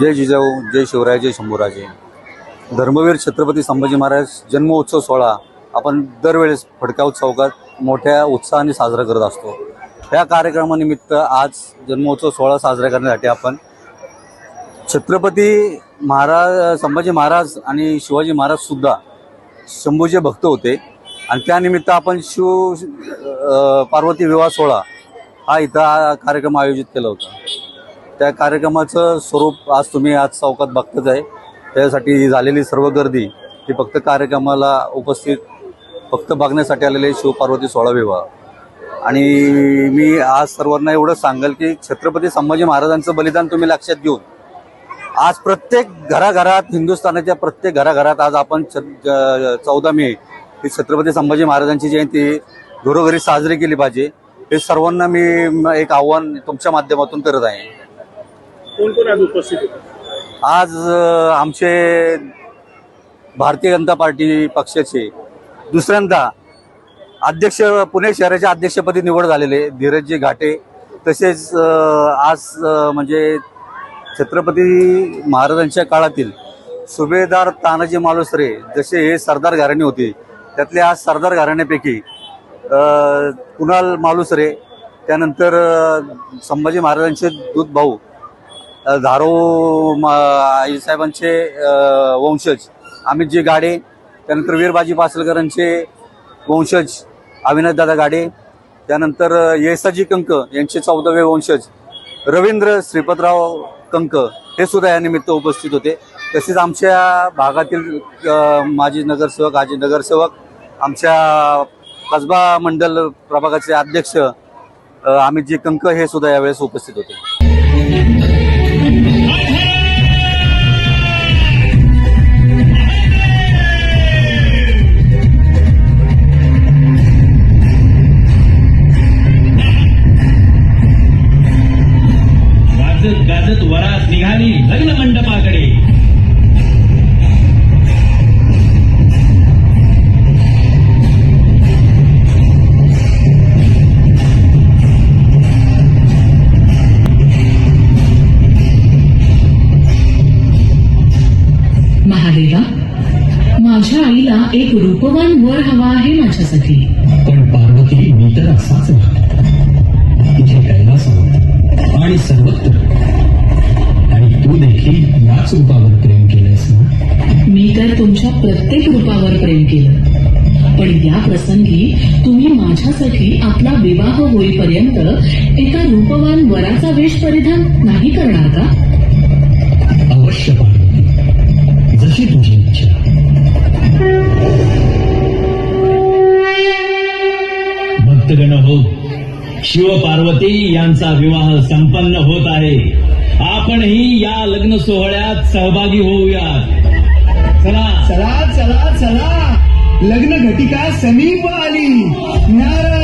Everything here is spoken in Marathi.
जय जिजाऊ जय शिवराय जय शंभूराजे. धर्मवीर छत्रपती संभाजी महाराज जन्मोत्सव सोहळा आपण दरवेळेस फडकाव चौकात मोठ्या उत्साहाने साजरा करत असतो. या कार्यक्रमानिमित्त आज जन्मोत्सव सोहळा साजरा करण्यासाठी आपण छत्रपती महाराज संभाजी महाराज आणि शिवाजी महाराज सुद्धा शंभूचे भक्त होते. आणि त्यानिमित्त आपण शिव पार्वती विवाह सोहळा हा इथं कार्यक्रम आयोजित केला होता. त्या कार्यक्रमाचं स्वरूप आज तुम्ही आज चौकात बघतच आहे. त्यासाठी झालेली सर्व गर्दी ही फक्त कार्यक्रमाला उपस्थित फक्त बघण्यासाठी आलेले शिवपार्वती सोळा विवाह आणि मी आज सर्वांना एवढं सांगेल की छत्रपती संभाजी महाराजांचं बलिदान तुम्ही लक्षात घेऊन आज प्रत्येक घराघरात हिंदुस्थानाच्या प्रत्येक घराघरात आज आपण चौदा मे ही छत्रपती संभाजी महाराजांची जयंती घरोघरी साजरी केली पाहिजे. हे सर्वांना मी एक आव्हान तुमच्या माध्यमातून करत आहे. कोण कोण आज उपस्थित होते? आज आमचे भारतीय जनता पार्टी पक्षाचे दुसऱ्यांदा अध्यक्ष पुणे शहराच्या अध्यक्षपदी निवड झालेले धीरजजी घाटे तसेच आज म्हणजे छत्रपती महाराजांच्या काळातील सुभेदार तानाजी मालुसरे जसे हे सरदार घराणे होते त्यातले आज सरदार घराण्यापैकी कुणाल मालुसरे त्यानंतर संभाजी महाराजांचे दूध भाऊ धारो मा- आईसाहेबांचे वंशज. अमितजी गाडे त्यानंतर वीरबाजी पासलकरांचे वंशज अविनाशदादा गाडे. त्यानंतर येसाजी कंक यांचे चौदावे वंशज. रवींद्र श्रीपतराव कंक हे सुद्धा या निमित्त उपस्थित होते. तसेच आमच्या भागातील माजी नगरसेवक आजी नगरसेवक आमच्या कसबा मंडल प्रभागाचे अध्यक्ष अमितजी कंक हे सुद्धा यावेळेस उपस्थित होते. निघाली लग्न मंडपाकडे. महादेवा माझ्या आईला एक रूपवान वर हवा आहे माझ्यासाठी. पण पार्वती मी तर असाच आहे मी तर तुमच्या प्रत्येक रूपावर प्रेम केलं पण या प्रसंगी तुम्ही माझ्यासाठी आपला विवाह होईपर्यंत एका रूपवान वराचा वेश परिधान नाही करणार का? अवश्य पार्वती. जशी तुझी इच्छा. भक्तगण हो शिव पार्वती यांचा विवाह संपन्न होत आहे. आपणही या लग्न सोहळ्यात सहभागी होऊयात. चला चला. लग्न घटिका समीप आली. नारा